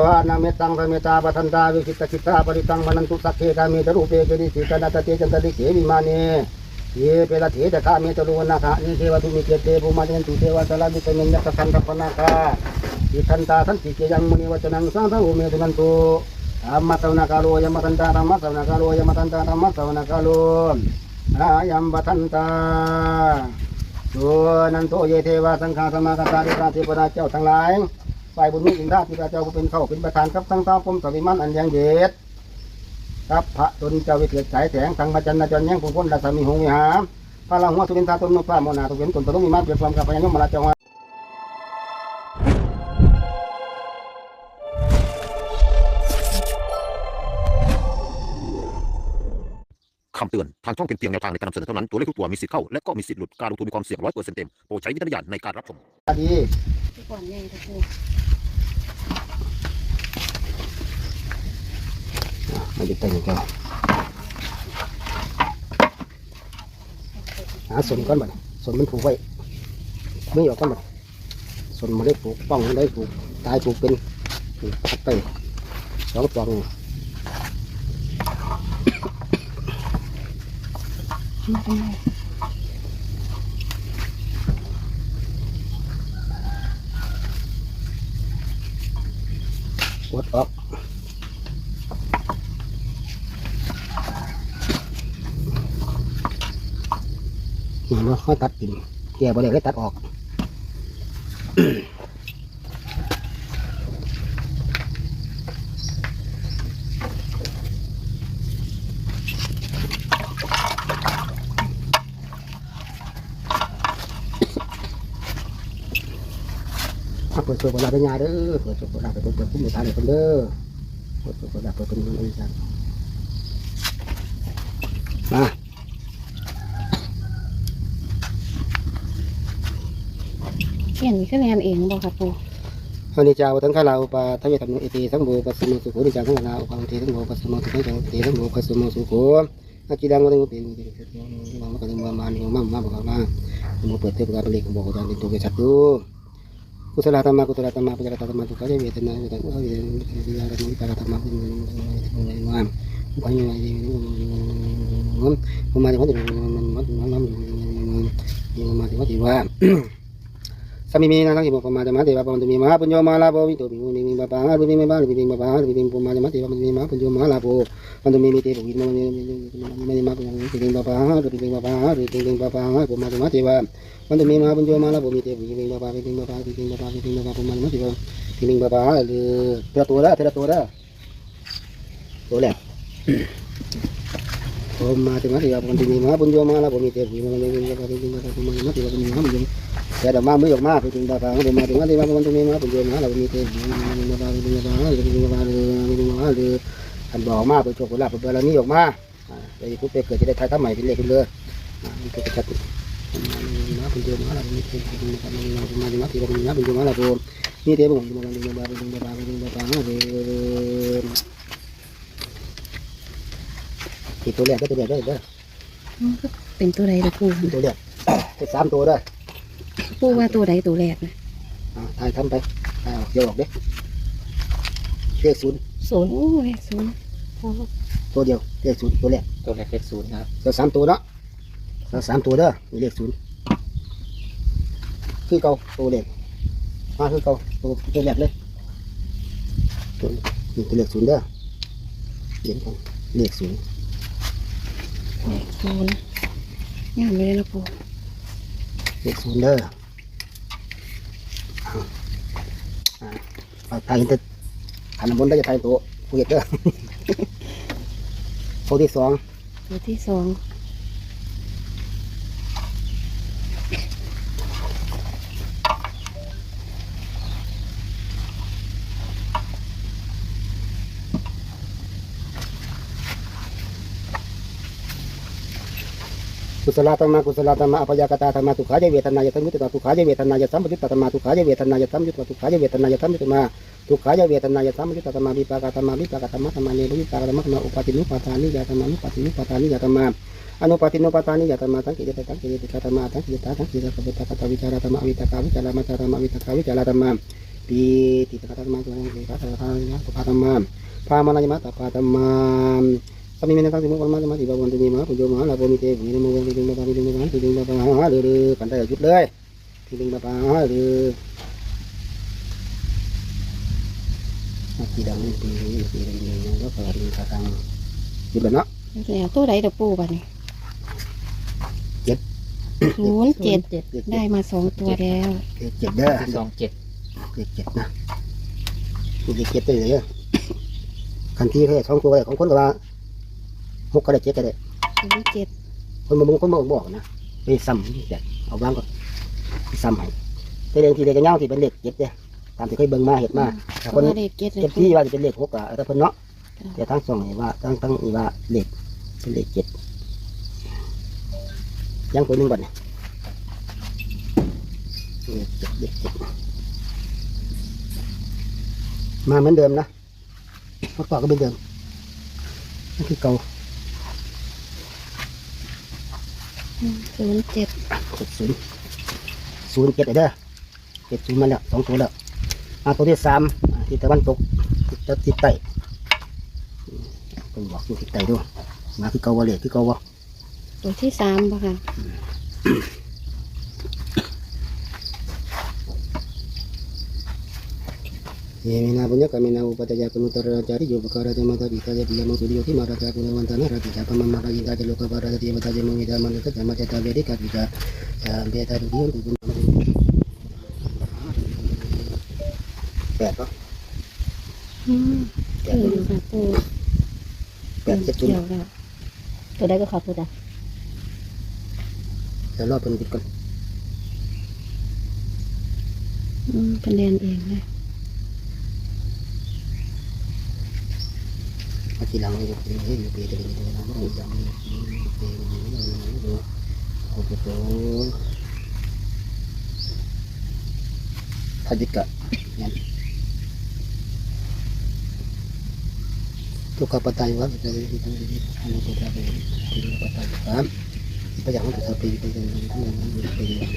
วานาเมตังพระเมตตาปทันตาวิคิตคิตาปริตังมนันตุสักเคกาเมตรูเปเกดิสิกนาตเตจันตติเขวิมานีเยเปละเถตคาเมตรูนาคานิเทวตุมิเกเตภูมาเนตุเทวสลามิตเมญญตสันตปนาคาอิทันตาสันติเกยังมุนิวจนังสังฆอุเมตุนันตุธรรมะสวนากาโลยมทันตาธรรมะสวนากาโลยมทันตาธรรมะสวนากาโลอายัมปทันตาส่วนันโตเยเทวสังฆาสมาคตาดิกาเทพดาเจ้าทั้งหลาย ฝ่ายบุญมีอินท่าที่พระเจ้าผู้เป็นเข้าเป็นประธานครับทั้งท้าพมสวิมันอันยังเดชครับพระตนเจ้าวิเศษสายแสงทางมาจันนาจรยังผู้พ้นราชมีหงวิหารพระลังหัวสุรินทราตนนพระโมนาตุเวนตนตนต้องมีมาเปรียนความกับพญายมมาลาเจ้ ช่องเป็นเพียงแนวทางในการนำเสนอเท่านั้น ตัวเลขทุกตัวมีสิทธิ์เข้า และก็มีสิทธิ์หลุด การลงทุนมีความเสี่ยงร้อยเปอร์เซ็นต์เต็ม โปรดใช้วิจารณญาณในการรับชมดีทุกคนใหญ่ทุกคนไม่ได้แต่งกันหาสนก้อนบัดสนมันผูกไว้ไม่ออกก้อนบัดสนมาได้ผูกป้องมันได้ผูกตายผูกเป็นผูกไปสองปอง กดออกเห็นว่าเขาตัดกินแก่บ่ได้เลยตัดออก เปิดเปิดเปิดลาเป็นยาเด้อเปิดเปิดเปิดลาไปเปิดเปิดพุ่มหมูตาเลยคนเด้อเปิดเปิดเปิดลาเปิดเป็นมันอะไรกันมาเขียนนี่คือแนนเองบอกครับปูพระนิจาวทั้งข้าเราปาทายธรรมเอติทั้งโบปัสสโมสุโขนิจาทั้งเราปาเททั้งโบปัสสโมสุโขนิจาเททั้งโบปัสสโมสุโขอากิรังวันนี้เป็นเป็นเป็นมันก็เลยมามาเนี่ยมามาบอกมาผมเปิดเทปการเล็กบอกอาจารย์เป็นตัวเกชัดดูกุศลธรรมะกุศลธรรมะปัญญาธรรมะทุกข์ใจเวทนาเวทนาเวทนาเวทนาเวทนาธรรมะเป็นมาไปยังไงผมมาถึงว่าถึงมันมาทั้งโบอกประมาณจะมาเทวะปมันจะมีมหาปุญโยมาลาโภวิโตปิโมารุปิมิปะรุปิมิปะปะหารุปิมิจะมาเทวะมันจะมีมหาปุญโยมาลาโภมันจะมีมิเตปุวิโมนิมันจะมาปุญโยปิมิ ปะปะหารุปิมิปะปะหารุปิมิปะปะหาปุมาจะมาเทวะมันจะมีมหาปุญโยมาลาโภมิเตปุวิมิปะปะปิมิปะปะปิมิปะปะปิมิปะปะปุมาจะมาเทวะปิมิปะปะหรือเทระตัวละเทระตัวละตัวแรกผมมาจะมาเทวะมันจะมีมหาปุญโยมาลาโภมิเตปุวิมิปะปะปิมิปะปะปิมิปะปะปุมาจะมาเทวะปิมิมหาปุญโยแต่ดอกมามือออกมาไปถึงบาบางก็มาถึงว่าที่ว่ามันจะมีมาเป็นเดือนมาเรามีเต็มมีมาบางมีมาบางมีมาบางมีมาบางหรืออันบอกมาเป็นโชคลาภเป็นบารมีออกมาไปพุทธไปเกิดจะได้ทายทำใหม่เป็นเลขขึ้นเลยมันก็จะชัดมาเป็นเดือนมาเรามีเต็มมีมามีมามีมาที่ว่ามีมาเป็นเดือนมาเรามีเต็มมีมามีมาบางมีมาบางมีมาบางเลยอีกตัวแรกก็ตัวแรกได้เด้อมันก็เป็นตัวใดละปูตัวแรกสามตัวเด้อ ปูว่าตัวใดตัวแรกนะทายทำไปทายออกเยอะออกเด้เลขศูนย์ศูนย์โอ้ยศูนย์ตัวเดียวเลขศูนย์ตัวแรกตัวแรกเลขศูนย์ครับตัวสามตัวเนาะตัวสามตัวเด้อมีเลขศูนย์คือเก่าตัวเลขมาคือเก่าตัวตัวแรกเลยตัวนี่ตัวเลขศูนย์เด้อเห็นกันเลขศูนย์เลขศูนย์งามเลยละปูเลขศูนย์เด้อเอา อ่าทายเห็นแต่ขันน้ำมนต์ได้จะทายตัวผู้เห็ดเด้อ ตัวที่สองตัวที่สอง กุศลธรรมกุศลธรรมอภยากตาธรรมทุกขายเวทนายธรรมยุตตาทุกขายเวทนายธรรมยุตตาธรรมทุกขายเวทนายธรรมยุตตาทุกขายเวทนายธรรมยุตตมาทุกขายเวทนายธรรมยุตตาธรรมวิปากธรรมวิปากธรรมธรรมเนรวิปากธรรมธรรมอุปาทินุปาทานิยธรรมะนุปาทินุปาทานิยธรรมอนุปาทินุปาทานิยธรรมทั้งกิจทั้งกิจติธรรมทั้งกิจทั้งกิจสัพพะตะวิจารธรรมวิตกาวิจารมาจารมวิตกาวิจารธรรมปีติตะกัตมาตัวนั้นคือกัตตานะปาตมามพามนายมาตตมามสมิเมนะกัสิมุกมามาธิบาวันตุมีมายมาลาโพมิเตมีนโมกันติดึงมาปาติดึงมาปาติดึงมาปาหาเรือกันได้หยุดเลยติดึงมาปาหาเรือปีดังปีปีดังยังก็เปิดมีกระตังหยุดเลยเนาะแล้วตัวใดเด้อปูบัดนี้เจ็ดศูนย์เจ็ดเจ็ดได้มาสองตัวแล้วเจ็ดเด้อสองเจ็ดเจ็ดเจ็ดนะเจ็ดเจ็ดไปเลยคันที่เขาสองตัวเลยของคนก็ว่า หกก็ได้เจ็ดก็ได้ศูนย์เจ็ดคนมาบุงคนมาบอกนะไปซ้ำแบบเอาบ้างก็ไปซ้ำให้แต่เรื่องที่เด็กเงาที่เป็นเลขเจ็ดเนี่ยตามที่เคยเบิ่งมาเห็นมาแต่เพคนราะว่าเลขเจ็ดเลเจ็ยดที่ว่าจะเป็นเลขหกอะแต่เพิ่นเนาะค่ะแต่ทั้งสองนี่ว่าทั้งทั้งนี่ว่าเลขเป็นเลขเจ็ดยังตัวหนึ่งบ่เนี่ยเลขเจ็ดเลขเจ็ดมาเหมือนเดิมนะเมื่อก่อนก็เป็นเดิมนั่นคือเก่า ศูนย์เจ็ดเจ็ดศูนย์ศูนย์เจ็ดเด้อเจ็ดศูนย์มาแล้วสองตัวแล้วมาตัวที่สามอ่าที่ตะวันตกทิศตะทิศใต้อืมเป็นบอกอยู่ทิศใต้ด้วยมาคือเก่าวะเลยคือเก่าวะตัวที่สามป่ะค่ะ เยมินาบุญญกามินาอุปัตยาคุนุตระจาริโยปการะเตมะตะ ปิตาเยปิยมุตุริโยทิมาราตากุณวันตานะราติจาปมัมมารายิตาเจโลกปาราตติยมตา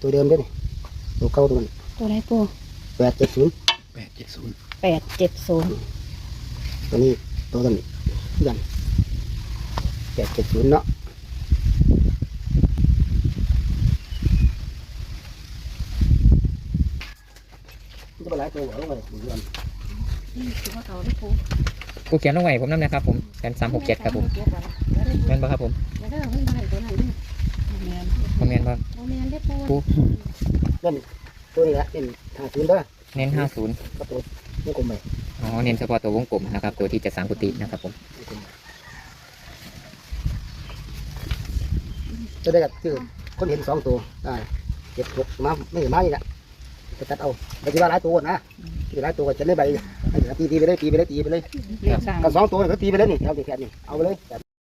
ตัวเดิมเด้วยนี่ตัวเก่าตัวนั้นตัวใดปูแปดเจ็ดศูนย์แปดเจ็ดศูนย์แปดเจ็ดศูนย์ตัวนี้ตัวนั้นยันแปดเจ็ดศูนย์เนาะจะไปหลายตัวเหรอวะเดือนตัวเก่าได้ปูกูเขียนลงไว้ผมนั่นนะครับผมแปดสามหกเจ็ดครับผมแม่นปะครับผม เดี๋ยวเด้อเพิ่นบ่ให้ตัวนั้นเด้อบ่แม่นคอมเมนต์ว่าบ่แม่นได้ปูปูนั่นตัวนี้แหละเป็นห้าศูนย์เด้อเน้นห้าศูนย์ก็ตัวนี่กลมไปอ๋อเน้นเฉพาะตัววงกลมนะครับ ตัวที่จะสร้างกุฏินะครับผมจะได้กับคือคนเห็นสองตัวได้เจ็ดหกมาไม่เห็นมาอีกละจะตัดเอาแต่ที่ว่าหลายตัวนะที่หลายตัวก็จะเล่นไปตีตีไปเลยตีไปเลยตีไปเลยครับกันสองตัวก็ตีไปเลยนี่เอาแค่นี้เอาไปเลย